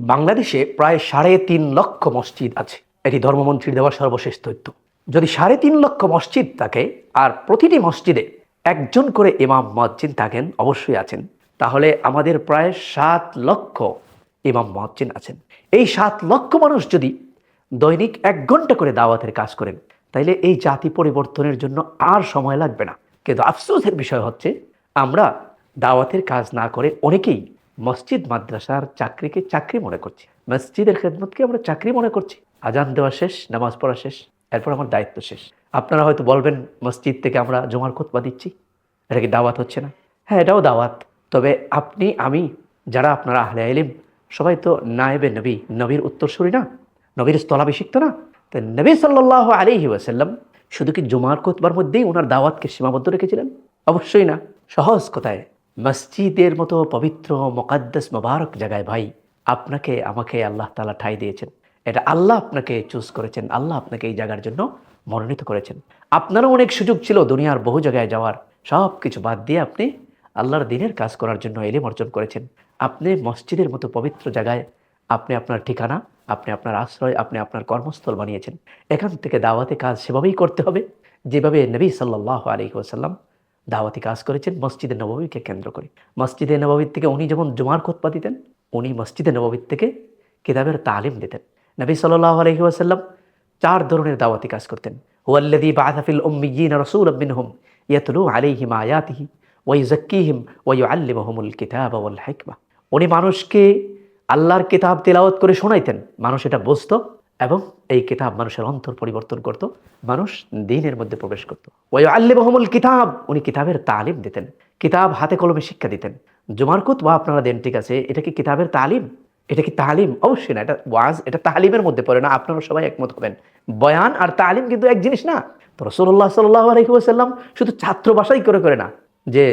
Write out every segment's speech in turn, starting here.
বাংলাদেশে প্রায় সাড়ে তিন লক্ষ মসজিদ আছে। এটি ধর্মমন্ত্রীর দেওয়া সর্বশেষ তথ্য। যদি সাড়ে তিন লক্ষ মসজিদ থাকে, আর প্রতিটি মসজিদে একজন করে ইমাম মসজিদ থাকেন, অবশ্যই আছেন। তাহলে আমাদের প্রায় সাত লক্ষ ইমাম মসজিদ আছেন। এই সাত লক্ষ মানুষ যদি দৈনিক এক ঘণ্টা করে দাওয়াতের কাজ করেন, তাইলে এই জাতি পরিবর্তনের জন্য আর সময় লাগবে না। কিন্তু আফসোসের বিষয় হচ্ছে, আমরা দাওয়াতের কাজ না করে অনেকেই মসজিদ মাদ্রাসার চাকরিকে চাকরি মনে করছি। মসজিদের খেদমতকে আমরা চাকরি মনে করছি। আজান দেওয়া শেষ, নামাজ পড়া শেষ, এরপর আমার দায়িত্ব শেষ। আপনারা হয়তো বলবেন, মসজিদ থেকে আমরা জমার খোতবা দিচ্ছি? এটা কি দাওয়াত হচ্ছে না? হ্যাঁ এটাও দাওয়াত। তবে আপনি, আমি, যারা আপনারা আহলে আলিম সবাই তো নায়েবে নবী, নবীর উত্তরসূরি না? নবীর স্থলাভিষিক্ত না? তো নবী সাল্লাহ আলিহি ওয়াসাল্লাম শুধু কি জুমার কোতবার মধ্যেই ওনার দাওয়াতকে সীমাবদ্ধ রেখেছিলেন? অবশ্যই না। সহজ কথায় মসজিদের মতো পবিত্র, মোকাদ্দাস, মোবারক জায়গায় ভাই, আপনাকে, আমাকে আল্লাহ তালা ঠাই দিয়েছেন। এটা আল্লাহ আপনাকে চুজ করেছেন, আল্লাহ আপনাকে এই জায়গার জন্য মনোনীত করেছেন। আপনারও অনেক সুযোগ ছিল দুনিয়ার বহু জায়গায় যাওয়ার। সব কিছু বাদ দিয়ে আপনি আল্লাহর দিনের কাজ করার জন্য এলিম অর্জন করেছেন। আপনি মসজিদের মতো পবিত্র জায়গায়, আপনি আপনার ঠিকানা, আপনি আপনার আশ্রয়, আপনি আপনার কর্মস্থল বানিয়েছেন। এখান থেকে দাওয়াতে কাজ সেভাবেই করতে হবে। যেভাবে নবী সাল্লাহ আলী ওসাল্লাম দাওয়াতি কাজ করেছেন মসজিদে নবমীকে কেন্দ্র করে। মসজিদে নবমীর থেকে উনি যেমন জুমার খোতপা দিতেন, উনি মসজিদে নবমীর থেকে কিতাবের তালিম দিতেন। নবী সাল্লাহ আলহি চার ধরনের দাওয়াতি কাজ করতেন। ওয়াল্লাদি বাহাফিল উম্মিয়িন রসুল মিনহুম ইয়াতলু আলাইহিম আয়াতিহি ওয়াইজাক্কিহিম ওয়াইউআল্লিমুহুমুল কিতাব ওয়াল হিকমা। উনি মানুষকে আল্লাহর কিতাব তেলাওয়াত করে শোনাইতেন। মানুষ এটা বুঝতো। এবং এই কিতাব মানুষের অন্তর পরিবর্তন করত, মানুষ দিনের মধ্যে প্রবেশ করত। ওই আল্লিবহমুল কিতাব, উনি কিতাবের তালিম দিতেন। কিতাব হাতে কলমে শিক্ষা দিতেন। জুমারকুত বা আপনারা দেন, ঠিক আছে, এটা কি কিতাবের তালিম? এটা কি তালিম? অবশ্যই না, এটা ওয়াজ, এটা তালিমের মধ্যে পড়ে না, আপনারা সবাই একমত হবেন। বয়ান আর তালিম কিন্তু এক জিনিস না। তো রসুল্লাহ সাল্লাহ আলহিউসাল্লাম শুধু ছাত্র বাসাই করে করে না, যে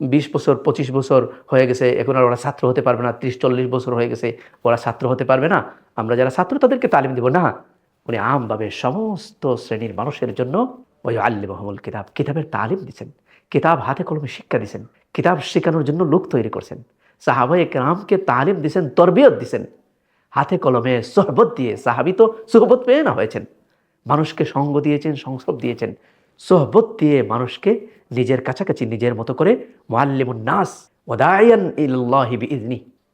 বিশ বছর, পঁচিশ বছর হয়ে গেছে, এখন আর ওরা ছাত্র হতে পারবে না, ত্রিশ, চল্লিশ বছর হয়ে গেছে, ওরা ছাত্র হতে পারবে না। আমরা যারা ছাত্র, তাদেরকে তালিম দেব। না, উনি আমভাবে সমস্ত শ্রেণির মানুষের জন্য ওই আল্লি মহমুল কিতাব, কিতাবের তালিম দিচ্ছেন কিতাব হাতে কলমে শিক্ষা দিছেন। কিতাব শেখানোর জন্য লোক তৈরি করছেন। সাহাবাই রামকে তালিম দিছেন, তরবিয়ত দিছেন। হাতে কলমে সহবত দিয়ে সাহাবি তো সুহবত পেয়ে না হয়েছেন। মানুষকে সঙ্গ দিয়েছেন সংসব দিয়েছেন। সোহবত দিয়ে মানুষকে নিজের কাছাকাছি নিজের মতো করে নাস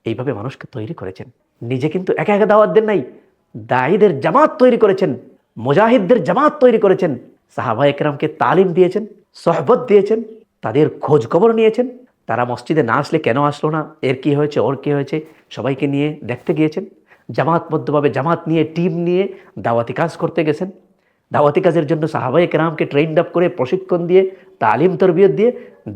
এইভাবে মানুষকে তৈরি করেছেন। নিজে কিন্তু একা একা দাওয়াত দেন নাই দায়ীদের জামাত তৈরি করেছেন, মুজাহিদদের জামাত তৈরি করেছেন সাহাবা একরামকে তালিম দিয়েছেন, সহবত দিয়েছেন, তাদের খোঁজ খবর নিয়েছেন, তারা মসজিদে না আসলে কেন আসলো না, এর কি হয়েছে, ওর কি হয়েছে, সবাইকে নিয়ে দেখতে গিয়েছেন, জামাতবদ্ধভাবে জামাত নিয়ে, টিম নিয়ে দাওয়াতি কাজ করতে গেছেন। দাওয়াতি কাজের জন্য সাহাবাই কেরামকে ট্রেন্ড আপ করে প্রশিক্ষণ দিয়ে, তালিম তরবিয়ত দিয়ে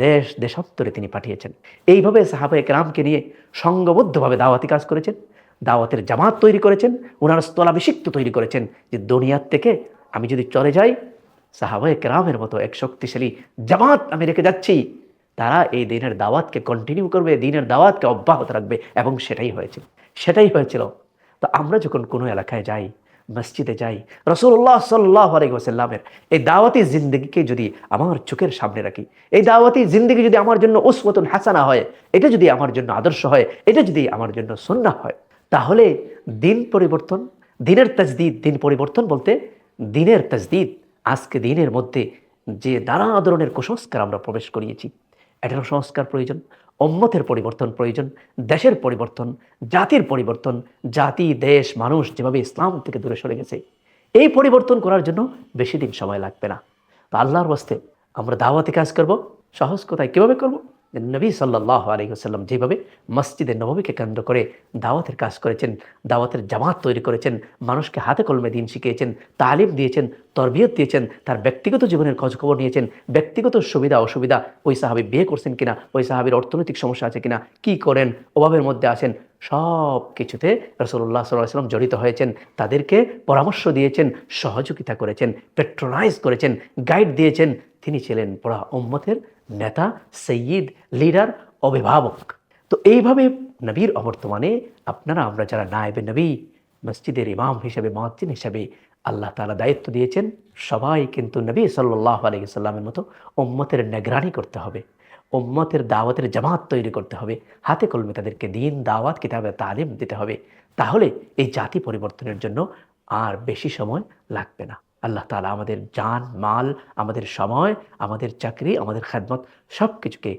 দেশ দেশান্তরে তিনি পাঠিয়েছেন। এইভাবে সাহাবাই কেরামকে নিয়ে সঙ্গবদ্ধভাবে দাওয়াতি কাজ করেছেন, দাওয়াতের জামাত তৈরি করেছেন ওনার স্থলাভিষিক্ত তৈরি করেছেন যে দুনিয়ার থেকে আমি যদি চলে যাই সাহাবাই কেরামের মতো এক শক্তিশালী জামাত আমি রেখে যাচ্ছি, তারা এই দিনের দাওয়াতকে কন্টিনিউ করবে দিনের দাওয়াতকে অব্যাহত রাখবে এবং সেটাই হয়েছিল। সেটাই হয়েছিল। তো আমরা যখন কোনো এলাকায় যাই মসজিদে যাই। রসুল্লাহ সাল্লাহ আলাইসাল্লামের এই দাওয়াতি জিন্দগিকে যদি আমার চোখের সামনে রাখি, এই দাওয়াতি জিন্দগি যদি আমার জন্য উসমতুন হাসানা হয়, এটা যদি আমার জন্য আদর্শ হয়, এটা যদি আমার জন্য সন্না হয়, তাহলে দিন পরিবর্তন, দিনের তাজদিদ, দিন পরিবর্তন বলতে দিনের তাজদিদ, আজকে দিনের মধ্যে যে নানা ধরনের কুসংস্কার আমরা প্রবেশ করিয়েছি এটারও সংস্কার প্রয়োজন অম্মতের পরিবর্তন প্রয়োজন, দেশের পরিবর্তন, জাতির পরিবর্তন, জাতি, দেশ, মানুষ যেভাবে ইসলাম থেকে দূরে সরে গেছে, এই পরিবর্তন করার জন্য বেশি দিন সময় লাগবে না। তো আল্লাহর বস্তে আমরা দাওয়াতে কাজ করব, সহজ কথায় কীভাবে করব? নবী সাল্লাহ আলহিহাল্লাম যেভাবে মসজিদে নবমীকে কেন্দ্র করে দাওয়াতের কাজ করেছেন, দাওয়াতের জামাত তৈরি করেছেন, মানুষকে হাতে কলমে দিন শিখিয়েছেন, তালিম দিয়েছেন, তরবিয়ত দিয়েছেন, তার ব্যক্তিগত জীবনের খোঁজখবর নিয়েছেন, ব্যক্তিগত সুবিধা, অসুবিধা ওই সাহাবি বিয়ে করছেন কিনা, ওই সাহাবির অর্থনৈতিক সমস্যা আছে কিনা, কি করেন, অভাবের মধ্যে আছেন সব কিছুতে রসুল্লাহ সাল্লাম জড়িত হয়েছেন, তাদেরকে পরামর্শ দিয়েছেন, সহযোগিতা করেছেন পেট্রোনাইজ করেছেন গাইড দিয়েছেন তিনি ছিলেন পড়া উম্মতের নেতা, সৈয়দ, লিডার, অভিভাবক। তো এইভাবে নবীর অবর্তমানে আপনারা, আমরা যারা নায়েবে নবী, মসজিদের ইমাম হিসেবে মহাজিন হিসেবে আল্লাহ তালা দায়িত্ব দিয়েছেন, সবাই কিন্তু নবী সাল্লাহ আলহিসাল্লামের মতো উম্মতের নেগরানি করতে হবে। উম্মতের দাওয়াতের জামাত তৈরি করতে হবে। হাতে কলমে তাদেরকে দিন, দাওয়াত, কিতাবে তালিম দিতে হবে। তাহলে এই জাতি পরিবর্তনের জন্য আর বেশি সময় লাগবে না। আল্লাহ তালা আমাদের যান মাল, আমাদের সময়, আমাদের চাকরি, আমাদের খেদমত সব কিছুকে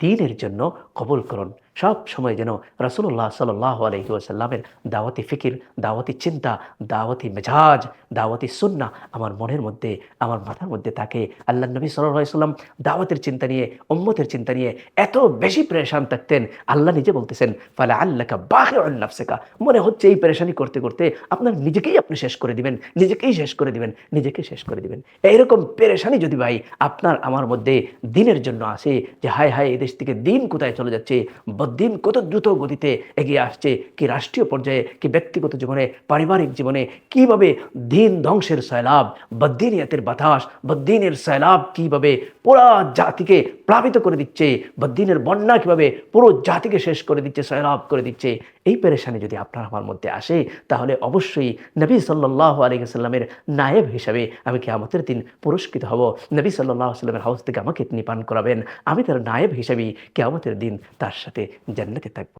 দিনের জন্য কবল করুন। সব সময় যেন রসুল্লাহ সাল্লাহ আলহিউসাল্লামের দাওয়াতি ফিকির, দাওয়াতি চিন্তা, দাওয়াতি মেজাজ, দাওয়াতি সুন্না আমার মনের মধ্যে, আমার মাথার মধ্যে থাকে। আল্লাহ নবী সাল্লাম দাওয়াতের চিন্তা নিয়ে, উম্মতের চিন্তা নিয়ে এত বেশি পরেশান থাকতেন। আল্লাহ নিজে বলতেছেন ফালা আল্লাহকা বাহে নাফসেকা। মনে হচ্ছে এই পরেশানি করতে করতে আপনার নিজেকেই আপনি শেষ করে দিবেন, নিজেকেই শেষ করে দিবেন নিজেকে শেষ করে দিবেন। এইরকম পেরেশানি যদি ভাই আপনার আমার মধ্যে দিনের জন্য আসে যে হায় হায় এদেশ থেকে দিন কোথায় চলে যাচ্ছে বদিন কত দ্রুত গতিতে এগিয়ে আসছে, কি রাষ্ট্রীয় পর্যায়ে, কি ব্যক্তিগত জীবনে, পারিবারিক জীবনে, কীভাবে দিন ধ্বংসের সয়লাভ বদ্দিনিয়াতের বাতাস বদ্দিনের সয়লাভ কীভাবে পুরা জাতিকে প্লাবিত করে দিচ্ছে, বা দিনের বন্যা কীভাবে পুরো জাতিকে শেষ করে দিচ্ছে সয়লাভ করে দিচ্ছে, এই পেরেশানি যদি আপনার আমার মধ্যে আসে, তাহলে অবশ্যই নবী সাল্লাহ আলিয়াল্লামের নায়েব হিসাবে আমি কেয়ামতের দিন পুরস্কৃত হব। নবী সাল্লাহ সাল্লামের হাউস থেকে আমাকে তিনি পান করাবেন। আমি তার নায়েব হিসাবেই কেয়ামতের দিন তার সাথে জান্নাতে থাকব।